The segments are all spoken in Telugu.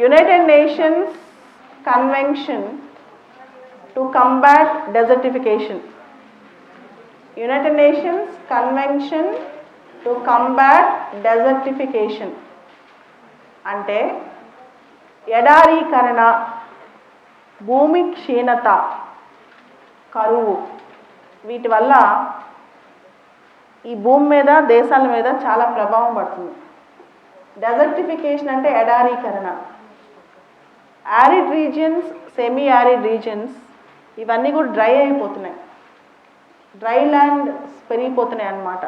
United nations convention to combat desertification united nations convention to combat desertification అంటే ఎడారీకరణ భూమి క్షీణత కరువు. వీటి వల్ల ఈ భూమి మీద దేశాల మీద చాలా ప్రభావం పడుతుంది. డెజర్టిఫికేషన్ అంటే ఎడారీకరణ. Arid regions semi arid regions ఇవన్నీ కూడా డ్రై అయిపోతున్నాయి. డ్రై ల్యాండ్ పెరిగిపోతున్నాయి అన్నమాట.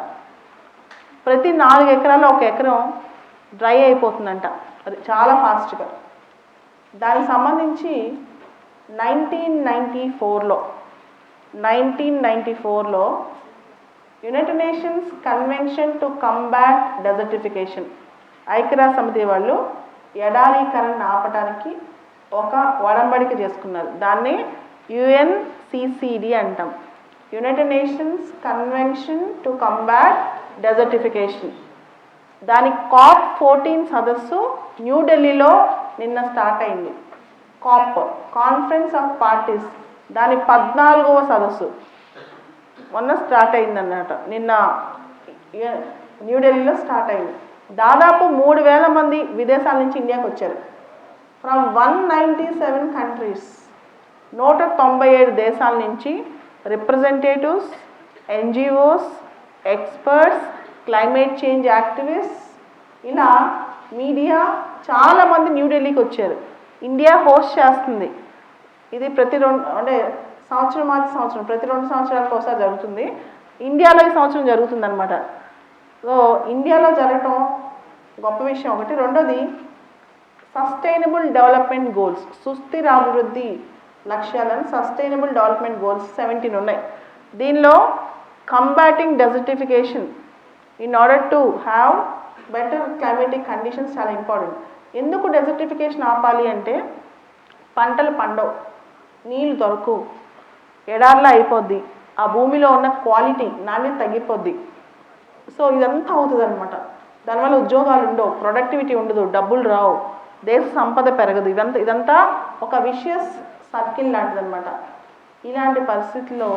ప్రతి నాలుగు ఎకరాల్లో ఒక ఎకరం డ్రై అయిపోతుందంట. అది చాలా ఫాస్ట్గా. దానికి సంబంధించి నైన్టీన్ నైంటీ ఫోర్లో నైన్టీన్ నైంటీ ఫోర్లో United Nations Convention to Combat Desertification ఐక్యరాజ్య సమితి వాళ్ళు ఎడారీకరణ ఆపడానికి ఒక ఒడంబడిక చేసుకున్నారు. దాన్ని యుఎన్సిసిడి అంటాం. United Nations Convention to Combat Desertification దాని కాప్ ఫోర్టీన్ సదస్సు న్యూఢిల్లీలో నిన్న స్టార్ట్ అయింది. కాప్ కాన్ఫరెన్స్ ఆఫ్ పార్టీస్ దాని పద్నాలుగవ సదస్సు. మొన్న స్టార్ట్ అయింది అన్నమాట నిన్న న్యూఢిల్లీలో స్టార్ట్ అయింది. దాదాపు మూడు వేల మంది విదేశాల నుంచి ఇండియాకి వచ్చారు. From one ninety seven countries. నూట తొంభై ఏడు దేశాల నుంచి representatives NGOs experts climate change activist ఇలా మీడియా చాలామంది న్యూఢిల్లీకి వచ్చారు. ఇండియా హోస్ట్ చేస్తుంది. ఇది ప్రతి రెండు అంటే సంవత్సరం మార్చి సంవత్సరం ప్రతి రెండు సంవత్సరాలకు ఒకసారి జరుగుతుంది. ఇండియాలో ఈ సంవత్సరం జరుగుతుంది అనమాట సో ఇండియాలో జరగటం గొప్ప విషయం ఒకటి. రెండోది సస్టైనబుల్ డెవలప్మెంట్ గోల్స్ సుస్థిర అభివృద్ధి లక్ష్యాలను సస్టైనబుల్ డెవలప్మెంట్ గోల్స్ సెవెంటీన్ ఉన్నాయి. దీనిలో combating desertification in order to have better climatic conditions చాలా ఇంపార్టెంట్ ఎందుకు డెజర్టిఫికేషన్ ఆపాలి అంటే పంటలు పండవు నీళ్ళు దొరకవు ఎడార్లా అయిపోద్ది ఆ భూమిలో ఉన్న క్వాలిటీ నాణ్యత తగ్గిపోద్ది. సో ఇదంతా అవుతుంది అనమాట దానివల్ల ఉద్యోగాలు ఉండవు ప్రొడక్టివిటీ ఉండదు డబ్బులు రావు. దేశ సంపద పెరగదు. ఇదంతా ఇదంతా ఒక విషియస్ సర్కిల్ లాంటిది అనమాట ఇలాంటి పరిస్థితుల్లో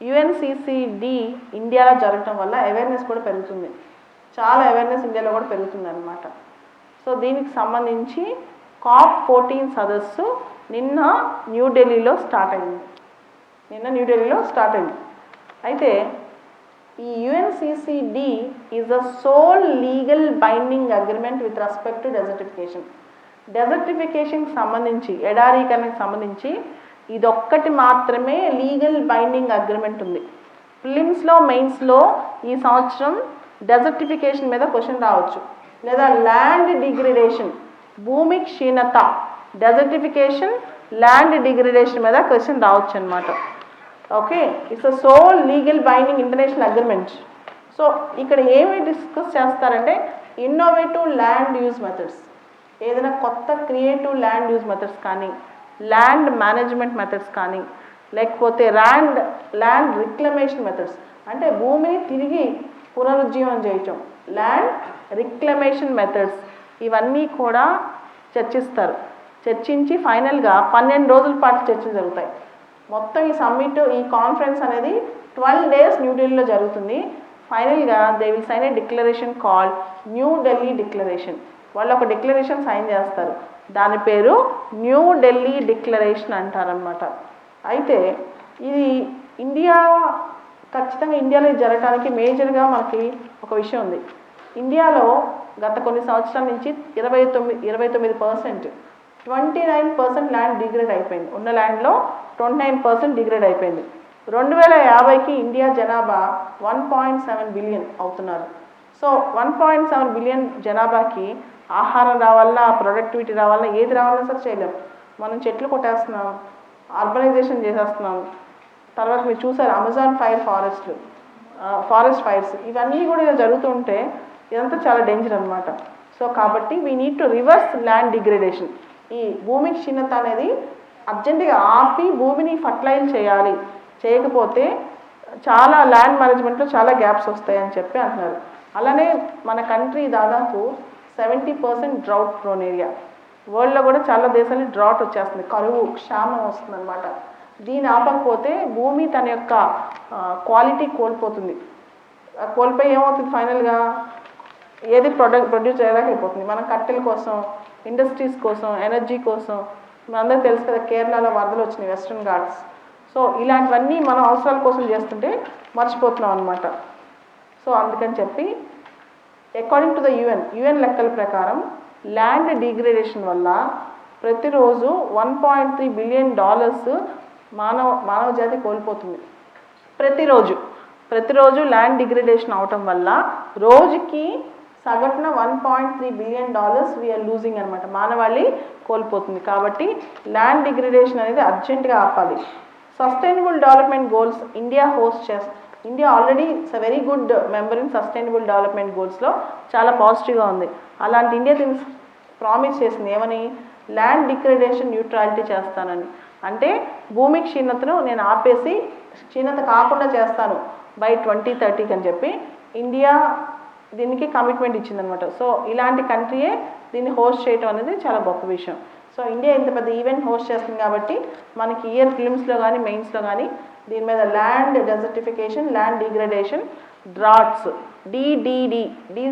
యుఎన్సిసిడి ఇండియాలో జరగటం వల్ల అవేర్నెస్ కూడా పెరుగుతుంది. చాలా అవేర్నెస్ ఇండియాలో కూడా పెరుగుతుంది అనమాట సో దీనికి సంబంధించి కాప్ ఫోర్టీన్ సదస్సు నిన్న న్యూఢిల్లీలో స్టార్ట్ అయింది. నిన్న న్యూఢిల్లీలో స్టార్ట్ అయింది. అయితే ఈ UNCCD is the sole legal binding agreement with respect to desertification డెజర్టిఫికేషన్కి సంబంధించి ఎడారీకరణకు సంబంధించి ఇదొక్కటి మాత్రమే లీగల్ బైండింగ్ అగ్రిమెంట్ ఉంది. ఫిలిమ్స్లో మెయిన్స్లో ఈ సంవత్సరం డెజర్టిఫికేషన్ మీద క్వశ్చన్ రావచ్చు. లేదా ల్యాండ్ డిగ్రిడేషన్ భూమి క్షీణత డెజర్టిఫికేషన్ ల్యాండ్ డిగ్రిడేషన్ మీద క్వశ్చన్ రావచ్చు అనమాట okay it's a sole legal binding international agreement so ఇక్కడ ఏమి డిస్కస్ చేస్తారంటే ఇన్నోవేటివ్ ల్యాండ్ యూజ్ మెథడ్స్ ఏదైనా కొత్త క్రియేటివ్ ల్యాండ్ యూజ్ మెథడ్స్ కానీ ల్యాండ్ మేనేజ్మెంట్ మెథడ్స్ కానీ లేకపోతే ల్యాండ్ ల్యాండ్ రిక్లమేషన్ మెథడ్స్ అంటే భూమిని తిరిగి పునరుజ్జీవనం చేయటం. ల్యాండ్ రిక్లమేషన్ మెథడ్స్ ఇవన్నీ కూడా చర్చిస్తారు. చర్చించి ఫైనల్గా పన్నెండు రోజుల పాటు చర్చలు జరుగుతాయి. మొత్తం ఈ సమ్మిట్ ఈ కాన్ఫరెన్స్ అనేది ట్వెల్వ్ డేస్ న్యూఢిల్లీలో జరుగుతుంది. ఫైనల్గా they will sign a declaration call New Delhi declaration వాళ్ళు ఒక డిక్లరేషన్ సైన్ చేస్తారు. దాని పేరు న్యూ ఢిల్లీ డిక్లరేషన్ అంటారనమాట అయితే ఇది ఇండియా ఖచ్చితంగా ఇండియాలో జరగడానికి మేజర్గా మనకి ఒక విషయం ఉంది. ఇండియాలో గత కొన్ని సంవత్సరాల నుంచి ఇరవై తొమ్మిది ఇరవై తొమ్మిది percent twenty nine percent land degrade అయిపోయింది. ఉన్న ల్యాండ్లో ట్వంటీ నైన్ పర్సెంట్ డిగ్రేడ్ అయిపోయింది. రెండు వేల యాభైకి ఇండియా జనాభా వన్ పాయింట్ సెవెన్ బిలియన్ అవుతున్నారు. So one point seven billion జనాభాకి ఆహారం రావాలన్నా ప్రొడక్టివిటీ రావాలన్నా ఏది రావాలన్నా సరే చేయలేం. మనం చెట్లు కొట్టేస్తున్నాం అర్బనైజేషన్ చేసేస్తున్నాం. తర్వాత మీరు చూసారు అమెజాన్ ఫైర్ ఫారెస్ట్లు ఫారెస్ట్ ఫైర్స్ ఇవన్నీ కూడా ఇలా జరుగుతుంటే ఇదంతా చాలా డేంజర్ అనమాట సో కాబట్టి we need to reverse land degradation ఈ భూమి క్షీణత అనేది అర్జెంటుగా ఆపి భూమిని ఫర్టిలైజ్ చేయాలి. చేయకపోతే చాలా ల్యాండ్ మేనేజ్మెంట్లో చాలా గ్యాప్స్ వస్తాయని చెప్పి అంటున్నారు. అలానే మన కంట్రీ దాదాపు seventy percent drought prone area. వరల్డ్లో కూడా చాలా దేశాలు డ్రాట్ వచ్చేస్తుంది. కరువు క్షామం వస్తుంది అనమాట దీన్ని ఆపకపోతే భూమి తన యొక్క క్వాలిటీ కోల్పోతుంది. కోల్పోయి ఏమవుతుంది ఫైనల్గా? ఏది ప్రొడక్ట్ ప్రొడ్యూస్ చేయలేకపోతుంది. మన కట్టెల కోసం ఇండస్ట్రీస్ కోసం ఎనర్జీ కోసం. మనందరూ తెలుసు కదా కేరళలో వరదలు వచ్చినాయి వెస్ట్రన్ ఘాట్స్. సో ఇలాంటివన్నీ మనం అవసరాల కోసం చేస్తుంటే మర్చిపోతున్నాం అనమాట సో అందుకని చెప్పి according to the UN UN లెక్కల ప్రకారం ల్యాండ్ డిగ్రేడేషన్ వల్ల ప్రతిరోజు one point three billion dollars మానవ మానవ జాతి కోల్పోతుంది. ప్రతిరోజు ప్రతిరోజు ల్యాండ్ డిగ్రేడేషన్ అవటం వల్ల రోజుకి సగటున one point three billion dollars we are losing అనమాట మానవాళి కోల్పోతుంది. కాబట్టి ల్యాండ్ డిగ్రిడేషన్ అనేది అర్జెంటుగా ఆపాలి. Sustainable development goals India host చేస్ India already it's a very good member in sustainable development గోల్స్లో చాలా పాజిటివ్గా ఉంది. అలాంటి ఇండియా దీన్ని ప్రామిస్ చేసింది. ఏమని? ల్యాండ్ డిగ్రేడేషన్ న్యూట్రాలిటీ చేస్తానని. అంటే భూమి క్షీణతను నేను ఆపేసి క్షీణత కాకుండా చేస్తాను. బై ట్వంటీ థర్టీకి అని చెప్పి ఇండియా దీనికి కమిట్మెంట్ ఇచ్చిందనమాట సో ఇలాంటి కంట్రీయే దీన్ని హోస్ట్ చేయటం అనేది చాలా గొప్ప విషయం. సో ఇండియా ఇంత పెద్ద ఈవెంట్ హోస్ట్ చేస్తుంది కాబట్టి మనకి ఇయర్ ఫిల్మ్స్లో కానీ మెయిన్స్లో కానీ దీని మీద land desertification land degradation droughts DDD D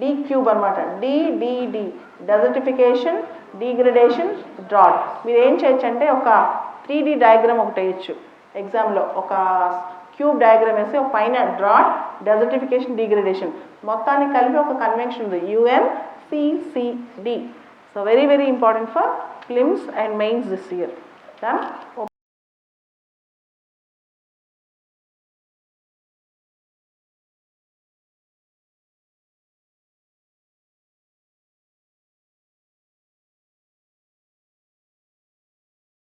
D cube అనమాట డిడిడి డెజర్టిఫికేషన్ డిగ్రేడేషన్ డ్రాట్ మీరు ఏం చేయొచ్చు అంటే ఒక త్రీ డి డయాగ్రామ్ ఒకటి వేయచ్చు. ఎగ్జామ్లో ఒక క్యూబ్ డయాగ్రామ్ వేసి ఒక పైన డ్రాట్ డెజర్టిఫికేషన్ డిగ్రేడేషన్ మొత్తానికి కలిపి ఒక కన్వెన్షన్ ఉంది. UNCCD so very very important for prelims and mains this year